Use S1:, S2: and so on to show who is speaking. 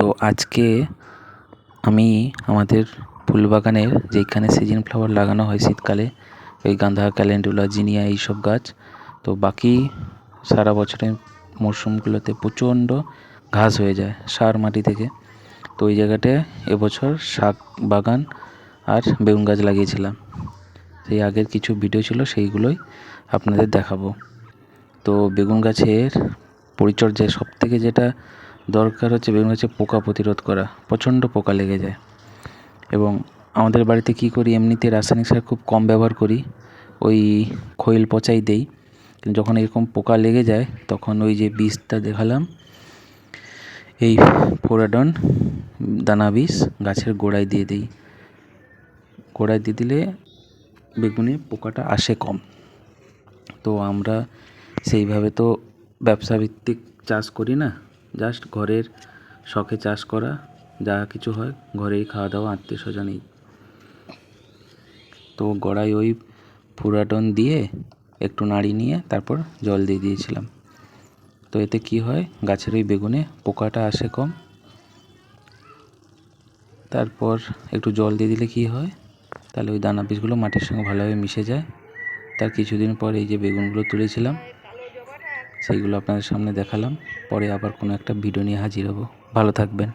S1: তো আজকে আমি আমাদের ফুল বাগানের যেখানে সিজন ফ্লাওয়ার লাগানো হয় শীতকালে, ওই গাঁদা ক্যালেন্ডুলা জিনিয়া এইসব গাছ, তো বাকি সারা বছরের মরশুমগুলোতে প্রচণ্ড ঘাস হয়ে যায় সার মাটি থেকে। তো ওই জায়গাটায় এবছর শাক বাগান আর বেগুন গাছ লাগিয়েছিলাম। সেই আগের কিছু ভিডিও ছিল, সেইগুলোই আপনাদের দেখাবো। তো বেগুন গাছের পরিচর্যায় সব থেকে যেটা দরকার হচ্ছে বেগুন গাছে পোকা প্রতিরোধ করা, প্রচণ্ড পোকা লেগে যায়। এবং আমাদের বাড়িতে কী করি, এমনিতে রাসায়নিক সার খুব কম ব্যবহার করি, ওই খৈল পচাই দেই। যখন এরকম পোকা লেগে যায়, তখন ওই যে বীজটা দেখালাম, এই ফোরাডন দানা বীজ গাছের গোড়ায় দিয়ে দিই। গোড়ায় দিয়ে দিলে বেগুনে পোকাটা আসে কম। তো আমরা সেইভাবে তো ব্যবসা ভিত্তিক চাষ করি না জাস্ট ঘরের শখে চাষ করা, যা কিছু হয়, ঘরেই খাওয়া দাওয়া আত্মীয় স্বজনেই তো গোড়ায় ওই ফুরাডন দিয়ে একটু নাড়ি নিয়ে তারপর জল দিয়ে দিয়েছিলাম। তো এতে কি হয়, গাছের ওই বেগুনে পোকাটা আসে কম। তারপর একটু জল দিয়ে দিলে কি হয়, তাহলে ওই দানা বীজগুলো মাটির সঙ্গে ভালোভাবে মিশে যায়। তার কিছুদিন পর এই যে বেগুনগুলো তুলেছিলাম সেইগুলো আপনাদের সামনে দেখালাম। পরে আবার কোনো একটা ভিডিও নিয়ে হাজির হব। ভালো থাকবেন।